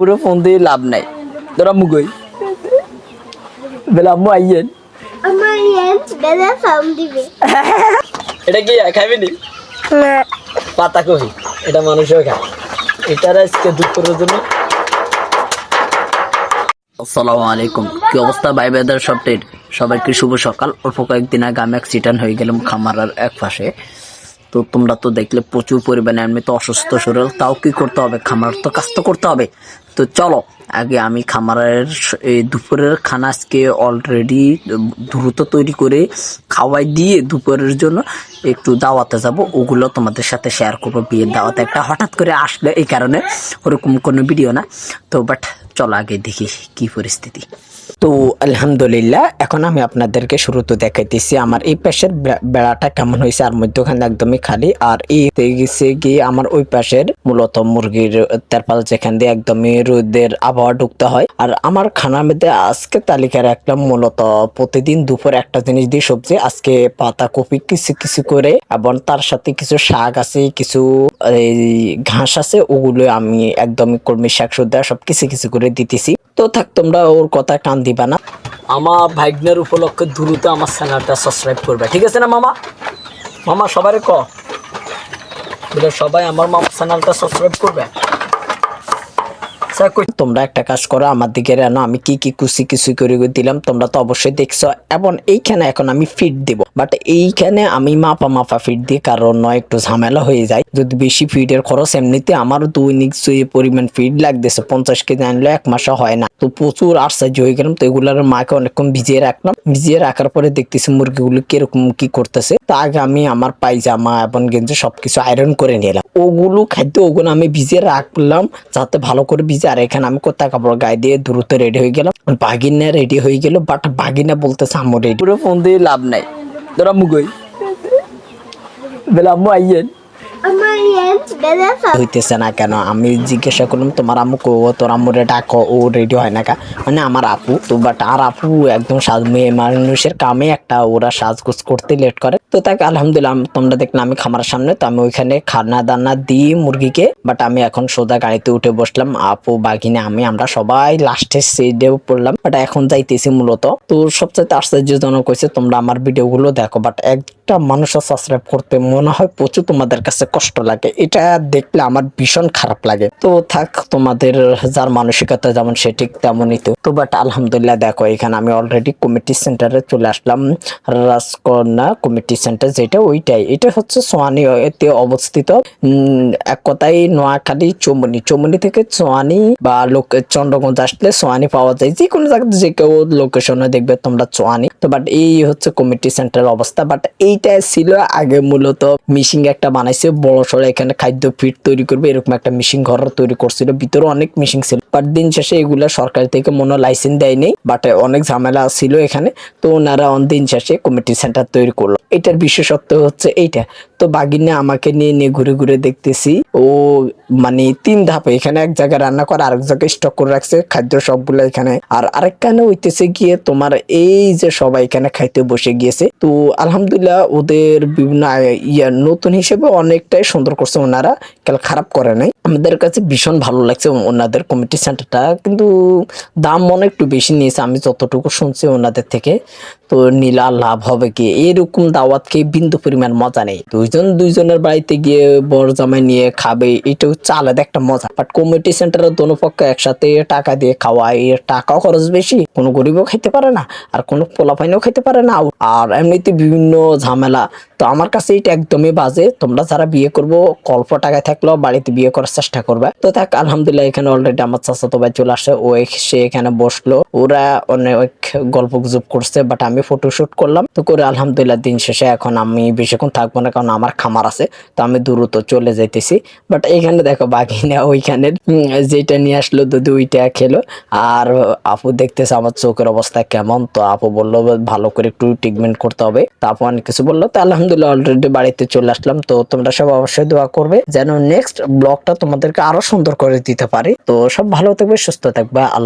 পুরো ফোন দিয়ে লাভ নাই। তোরা মুগই বেলা আম্মু আইয়েন। এটা কি খাইবি নি? না। পাতা কফি। এটা মানুষও খায়। এটার আজকে দুপুরের জন্য। আসসালামু আলাইকুম। কি অবস্থা? ভাই বেদার সবটের সবাইকে শুভ সকাল। অল্প কয়েকদিন আগে আমি অ্যাক্সিডেন্ট হয়ে গেলাম খামারার এক পাশে। তো তোমরা তো দেখলে প্রচুর পরিমাণে আমি তো অসুস্থ শরীর, তাও কি করতে হবে? খামার তো কাজ তো করতে হবে। তো চলো, আগে আমি খামারের এই দুপুরের খানা আজকে অলরেডি দ্রুত তৈরি করে খাওয়াই দিয়ে দুপুরের জন্য একটু দাওয়াতে যাব। ওগুলো তোমাদের সাথে শেয়ার করব। বিয়ের দাওয়াতে একটা হঠাৎ করে আসলে এই কারণে, ওরকম কোনো ভিডিও না। তো বাট চলো আগে দেখি কি পরিস্থিতি। তো আলহামদুলিল্লাহ, এখন আমি আপনাদেরকে শুরুতে দেখাইতেছি আমার এই পাশের বেড়াটা কেমন হয়েছে, আর মধ্যখানে একদমই খালি, আর এই গেছে গিয়ে আমার ওই পাশের মূলত মুরগির তেরপাল যেখান দিয়ে একদমই রোদের আবহাওয়া ঢুকতে হয়। আর আমার খানার মধ্যে আজকে তালিকা রাখলাম মূলত প্রতিদিন দুপুর একটা জিনিস দিয়ে সবজি, আজকে পাতা কপি কিছু কিছু করে, এবং তার সাথে কিছু শাক আছে, কিছু এই ঘাস আছে, ওগুলো আমি একদমই কর্মী শাক সুদ্ধা সব কিছু কিছু করে দিতেছি। তো থাক, তোমরা ওর কথা কান দিবা না। আমার ভাগ্নের উপলক্ষে দ্রুত আমার চ্যানেলটা সাবস্ক্রাইব করবে, ঠিক আছে না মামা? মামা, সবারে ক? সবাই আমার মামা চ্যানেলটা সাবস্ক্রাইব করবে। তোমরা একটা কাজ করো, আমার দিকে না আমি কি কি কুচি কুচি করে দিলাম, তোমরা তো অবশ্যই দেখছ। এবং এইখানে এখন আমি ফিট দেব। বাট এইখানে আমি মাপা মাপা ফিট দিই, কারণ নয় একটু ঝামেলা হয়ে যায়। যদি বেশি ফিডের খরচ, এমনিতে আমার দৈনিক যে পরিমাণ ফিড লাগতেছে, পঞ্চাশ কেজি আনলে এক মাসে হয় না। তো প্রচুর আশ্চর্য হয়ে গেলাম, তো এগুলার মাকে অনেকক্ষণ ভিজিয়ে রাখলাম। ভিজিয়ে রাখার পরে দেখতেছি মুরগিগুলো কীরকম কি করতেছে। তা আগে আমি আমার পায়জামা এবং গেঞ্জি সবকিছু আয়রন করে নিলাম। ওগুলো খাদ্য ওগুলো আমি ভিজিয়ে রাখলাম, যাতে ভালো করে ভিজে আর এখানে আমি কোথা কাপড় গায়ে দিয়ে দ্রুত রেডি হয়ে গেলাম। বাগিনা রেডি হয়ে গেল বাট বাগিনা বলতেছে আমার রেডি পুরো ফোন দিয়ে লাভ নাই। ধরো মুগই বেলা আম্মু আইয়েন। হইতেছে না কেন? আমি জিজ্ঞাসা করলাম, তোমার আম্মু কো? তোর আম্মুরে ডাকো, ও রেডি হয় না কা? মানে আমার আপু, তো বাট আর আপু একদম সাজ, মেয়ে মানুষের কামে একটা ওরা সাজগোজ করতে লেট করে। তো তাকে আলহামদুলিল্লাহ তোমরা দেখলে আমি খামারের সামনে, তো আমি ওইখানে খানা দানা দিই মুরগিকে বাট আমি এখন সোজা গাড়িতে উঠে বসলাম। আপু বাঘিনে, আমি, আমরা সবাই লাস্টের সিডেও পড়লাম বাট এখন যাইতেছি মূলত। তো সবচেয়ে আশ্চর্যজনক হয়েছে তোমরা আমার ভিডিওগুলো দেখো বাট একটা মানুষের সাবস্ক্রাইব করতে মনে হয় প্রচুর তোমাদের কাছে কষ্ট লাগে। এটা দেখলে আমার ভীষণ খারাপ লাগে। তো থাক, তোমাদের যার মানসিকতা যেমন সে ঠিক তেমনই তো। তো বাট আলহামদুলিল্লাহ দেখো, এখানে আমি অলরেডি কমিটি সেন্টারে চলে আসলাম। রাজকন্যা কমিটি সেন্টার যেটা ওইটাই। এটা হচ্ছে সোয়ানি এতে অবস্থিত। এক কথায় নোয়াখালী, চৌমনি। চৌমনি থেকে সোয়ানি বা লোক, চন্দ্রগঞ্জ আসলে সোয়ানি পাওয়া যায়। যে কোনো জায়গাতে যে কেউ লোকেশনে দেখবে তোমরা সোয়ানি। তো বাট এই হচ্ছে কমিটি সেন্টারের অবস্থা। বাট এইটা ছিল আগে মূলত মিশিং একটা বানাইছে বড় এখানে খাদ্য ফিট তৈরি করবে, এরকম একটা মেশিন ঘর তৈরি করছিল ভিতরে অনেক মেশিন ছিল। বাট দিন শেষে এগুলা সরকার থেকে মনে লাইসেন্স দেয়নি বাট অনেক ঝামেলা ছিল এখানে। তো ওনারা দিন শেষে কমিটি সেন্টার তৈরি করল। এটার বিশেষত্ব হচ্ছে এইটা তো বাগিনে আমাকে নিয়ে নিয়ে ঘুরে ঘুরে দেখতেছি। ও মানে তিন ধাপে, এখানে এক জায়গায় রান্না করে, আরেক জায়গায় স্টক করে রাখছে, খাদ্য সবগুলো এখানে। আর আরেকখানে হইতেছে গিয়ে তোমার এই যে সবাই এখানে খাইতে বসে গিয়েছে। তো আলহামদুলিল্লাহ ওদের বিভিন্ন ইয়া নতুন হিসেবে অনেকটাই সুন্দর করছে ওনারা খারাপ করে নাই। আমাদের কাছে ভীষণ ভালো লাগছে ওনাদের কমিটি সেন্টারটা কিন্তু দাম মনে একটু বেশি নিয়েছে, আমি যতটুকু শুনছি ওনাদের থেকে। তো নীলা লাভ হবে কি? এরকম দাওয়াত খেয়ে বিন্দু পরিমাণ মজা নেই। দুইজন দুইজনের বাড়িতে গিয়ে বড় জামাই নিয়ে খাবে এটা হচ্ছে আলাদা একটা মজা। বাট কমিটি সেন্টারের দোনো পক্ষ একসাথে টাকা দিয়ে খাওয়ায়, এর টাকাও খরচ বেশি। কোনো গরিবও খেতে পারে না, আর কোনো পোলাপাইনও খেতে পারে না। আর এমনিতে বিভিন্ন ঝামেলা। তো আমার কাছে এটা একদমই বাজে। তোমরা যারা বিয়ে করব, অল্প টাকায় থাকলেও বাড়িতে বিয়ে করার চেষ্টা করবে। তো থাক আলহামদুলিল্লাহ এখানে অলরেডি আমার চাচাতো ভাই চলে আসে ও সে এখানে বসল। ওরা অনেক গল্প গুজব করছে বাট আমি ফটোশুট করলাম। তো করে আলহামদুলিল্লাহ দিন শেষে এখন আমি বেশিক্ষণ থাকব না কারণ আমার খামার আছে। তো আমি দ্রুত চলে যাইতেছি। বাট এখানে দেখো বাঘিনা ওইখানের উম, যেটা নিয়ে আসলো দুধ ওইটা খেলো। আর আপু দেখতেছে আমার চোখের অবস্থা কেমন। তো আপু বলল ভালো করে একটু ট্রিটমেন্ট করতে হবে। তা আপু অনেক কিছু বলল। তো আলহামদুলিল্লাহ অলরেডি বাড়িতে চলে আসলাম। তো তোমরা সব অবশ্যই দোয়া করবে। যেন নেক্সট ব্লগটা তোমাদেরকে আরও সুন্দর করে দিতে পারি। তো সব ভালো থাকবে সুস্থ থাকবে। আল্লাহ